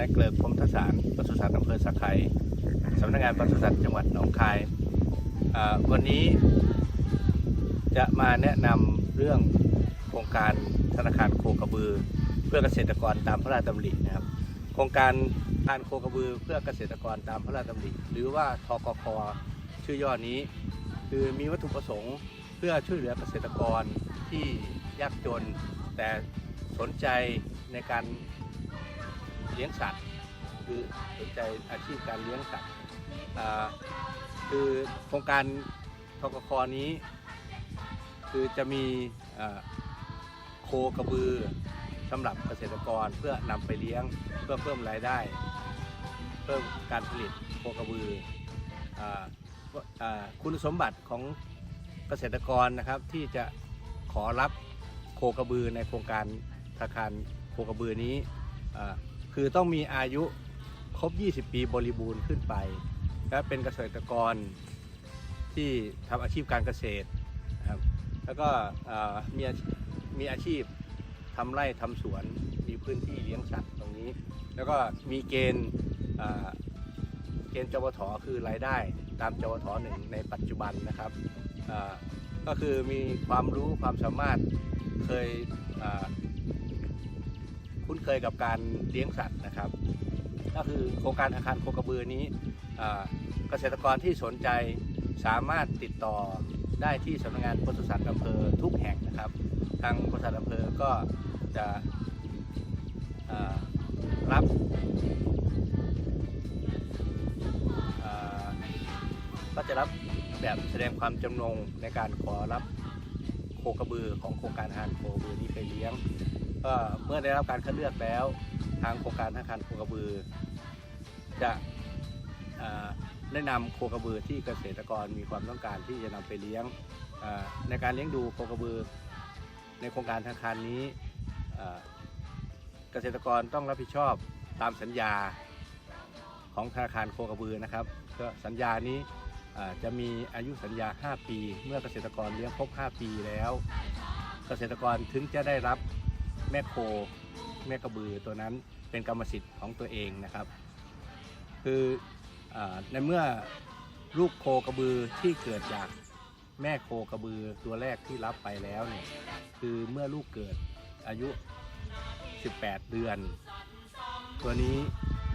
ายเกลือพรมทศานปศุสัตว์อำเภอสักไคสำนักงานปศุสัตว์จังหวัดหนองคาย วันนี้จะมาแนะนำเรื่องโครงการธนาคารโคกระบือ เพื่อเกษตรกรตามพระราชดำรินะครับ โครงการทานโคกระบือเพื่อเกษตรกรตามพระราชดำริ หรือว่าทกคชื่อย่อนี้ คือมีวัตถุประสงค์เพื่อช่วยเหลือเกษตรกรที่ยากจน แต่สนใจในการ เลี้ยงสัตว์ คือสนใจอาชีพการเลี้ยงสัตว์คือโครงการทกคนี้ คือจะมีโคกระบือสำหรับเกษตรกรเพื่อนำไปเลี้ยงเพื่อเพิ่มรายได้ เพิ่มการผลิตโคกระบืออคุณสมบัติของเกษตรกรนะครับที่จะขอรับโคกระบือในโครงการธนาคารโคกระบือนี้ คือต้องมีอายุครบ 20 ปีบริบูรณ์ขึ้นไป และเป็นเกษตรกรที่ทำอาชีพการเกษตรนะครับ แล้วก็มีมีอาชีพทำไร่ทำสวน มีพื้นที่เลี้ยงสัตว์ตรงนี้ แล้วก็มีเกณฑ์เกณฑ์จวทคือรายได้ตามจวทหนึ่งในปัจจุบันนะครับก็คือมีความรู้ความสามารถเคย คุ้นเคยกับการเลี้ยงสัตว์นะครับ ก็คือโครงการอาคารโคกระบือนี้เกษตรกรที่สนใจสามารถติดต่อได้ที่สำนักงานปศุสัตว์อำเภอทุกแห่งนะครับ ทางปศุสัตว์อำเภอก็จะรับก็จะรับแบบแสดงความจำนงในการขอรับโคกระบือของโครงการอาหารโคกระบือนี้ไปเลี้ยง ก็เมื่อได้รับการคัดเลือกแล้ว ทางโครงการธนาคารโคกระบือ จะแนะนำโคกระบือที่เกษตรกรมีความต้องการที่จะนำไปเลี้ยงในการเลี้ยงดูโคกระบือ ในโครงการธนาคารนี้เกษตรกรต้องรับผิดชอบตามสัญญาของธนาคารโคกระบือนะครับก็สัญญานี้จะมีอายุสัญญา 5 ปี เมื่อเกษตรกรเลี้ยงครบ 5 ปีแล้ว เกษตรกรถึงจะได้รับ แม่โค แม่กระบือตัวนั้นเป็นกรรมสิทธิ์ของตัวเองนะครับ คืออในเมื่อลูกโคกระบือที่เกิดจากแม่โคกระบือตัวแรกที่รับไปแล้วเนี่ยคือเมื่อลูกเกิดอายุ 18 เดือน ตัวนี้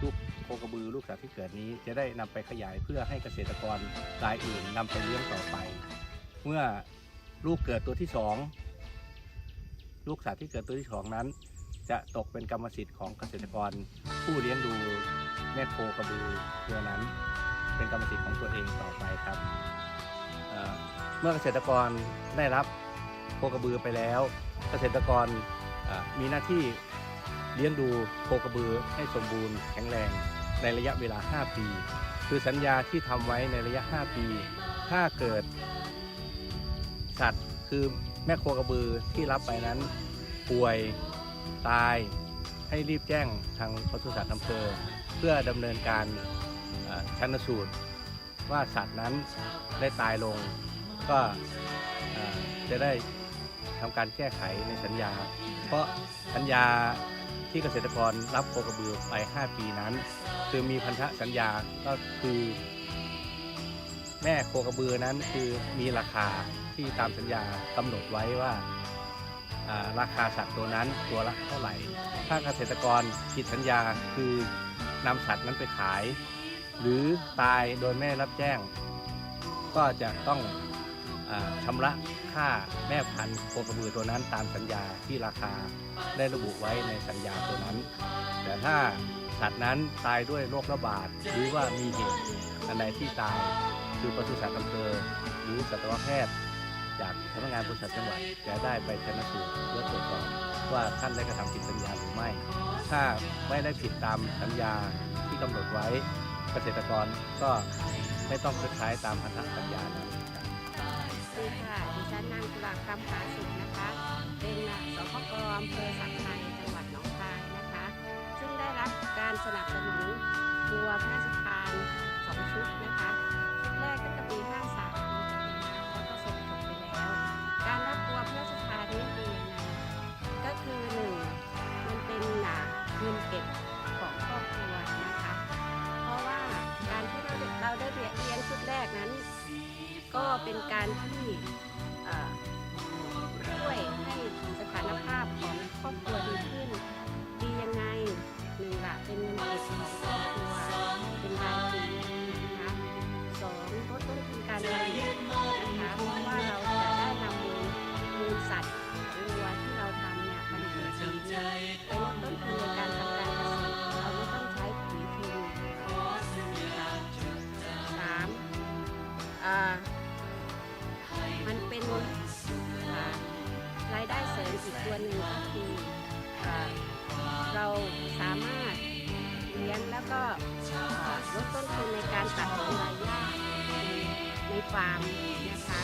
ลูกโคกระบือลูกสัตว์ที่เกิดนี้จะได้นำไปขยายเพื่อให้เกษตรกรรายอื่นนำไปเลี้ยงต่อไป เมื่อลูกเกิดตัวที่สอง ลูกสัตว์ที่เกิดตัวที่สองนั้น จะตกเป็นกรรมสิทธิ์ของเกษตรกร ผู้เลี้ยงดูแม่โคกระบือตัวนั้น เป็นกรรมสิทธิ์ของตัวเองต่อไปครับเเมื่อเกษตรกรได้รับโคกระบือไปแล้ว เกษตรกรมีหน้าที่เลี้ยงดูโคกระบือให้สมบูรณ์แข็งแรงในระยะเวลา 5 ปี คือสัญญาที่ทำไว้ในระยะ 5 ปี ถ้าเกิดสัตว์ คือแม่โคกระบือที่รับไปนั้น ป่วยตายให้รีบแจ้งทางปศุสัตว์อำเภอ เพื่อดำเนินการชันสูตร ว่าสัตว์นั้นได้ตายลง ก็จะได้ทำการแก้ไขในสัญญา เพราะสัญญาที่เกษตรกรรับโคกระบือไป 5 ปีนั้น คือมีพันธสัญญาก็คือ แม่โคกระบือนั้นคือมีราคาที่ตามสัญญากำหนดไว้ว่าราคาสัตว์ตัวนั้นตัวละเท่าไหร่ ถ้าเกษตรกรผิดสัญญาคือนำสัตว์นั้นไปขาย หรือตายโดยไม่รับแจ้ง ก็จะต้องอาชำระค่าแม่พันธุ์โคกระบือตัวนั้นตามสัญญาที่ราคาได้ระบุไว้ในสัญญาตัวนั้น แต่ถ้าสัตว์นั้นตายด้วยโรคระบาดหรือว่ามีเหตุอันใดที่ตาย คือปศุสัตว์อำเภอหรือสัตวแพทย์ จากสำนักงานปศุสัตว์จังหวัดจะได้ไปชันสูตรเพื่อตรวจสอบว่าท่านได้กระทำผิดสัญญาหรือไม่ ถ้าไม่ได้ผิดตามสัญญาที่กำหนดไว้เกษตรกรก็ไม่ต้องชดใช้ตามพันธสัญญานั้นครับสวัสดีค่ะดิฉันนางกุหลาบคำผาสุขนะคะ เป็นสพกอำเภอสักไทยจังหวัดหนองคายนะคะ ซึ่งได้รับการสนับสนุนตัวพระราช ของครอบครัวนะคะ เพราะว่าการที่เราเราได้เรียนชุดแรกนั้น ก็เป็นการที่ช่วยให้สถานภาพ มันเป็นรายได้เสริมอีกตัวหนึ่งก็คือเราสามารถเลี้ยงแล้วก็ลดต้นทุนในการตัดต้นไม้ยากในฟาร์มนะคะ